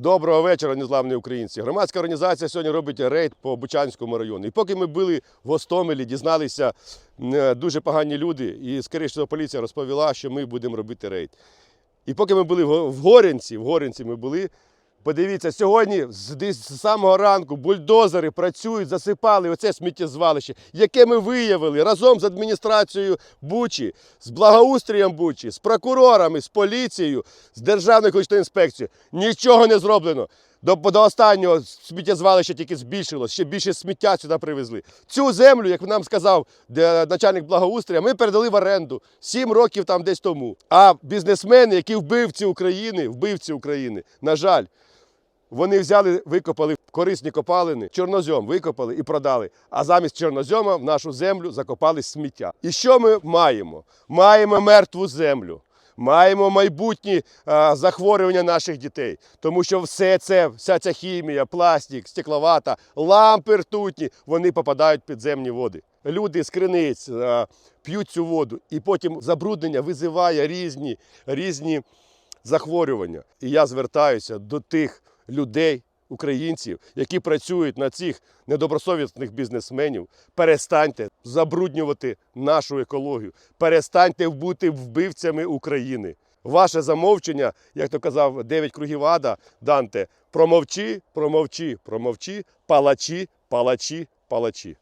Доброго вечора, незламні українці. Громадська організація сьогодні робить рейд по Бучанському району. І поки ми були в Гостомелі, дізналися е, дуже погані люди, і скоріше поліція розповіла, що ми будемо робити рейд. І поки ми були в горінці, в Горянці ми були. Подивіться, сьогодні з, самого ранку бульдозери працюють, засипали оце сміттєзвалище, яке ми виявили разом з адміністрацією Бучі, з благоустрієм Бучі, з прокурорами, з поліцією, з Державною екологічною інспекцією. Нічого не зроблено. До, до останнього сміттєзвалище тільки збільшилось, ще більше сміття сюди привезли. Цю землю, як нам сказав де, начальник благоустрія, ми передали в оренду 7 років там десь тому. А бізнесмени, які вбивці України, вбивці України, на жаль, вони взяли, викопали корисні копалини, чорнозьом викопали і продали. А замість чорнозьома в нашу землю закопали сміття. І що ми маємо? Маємо мертву землю. Маємо майбутні а, захворювання наших дітей, тому що все це, вся ця хімія, пластик, стекловата, лампи ртутні, вони попадають в підземні води. Люди з криниць а, п'ють цю воду, і потім забруднення визиває різні, різні захворювання. І я звертаюся до тих людей, українців, які працюють на цих недобросовісних бізнесменів. Перестаньте забруднювати нашу екологію, перестаньте бути вбивцями України. Ваше замовчення, як то казав дев'ять кругів ада Данте, промовчи, промовчи, промовчи, палачі, палачі, палачі.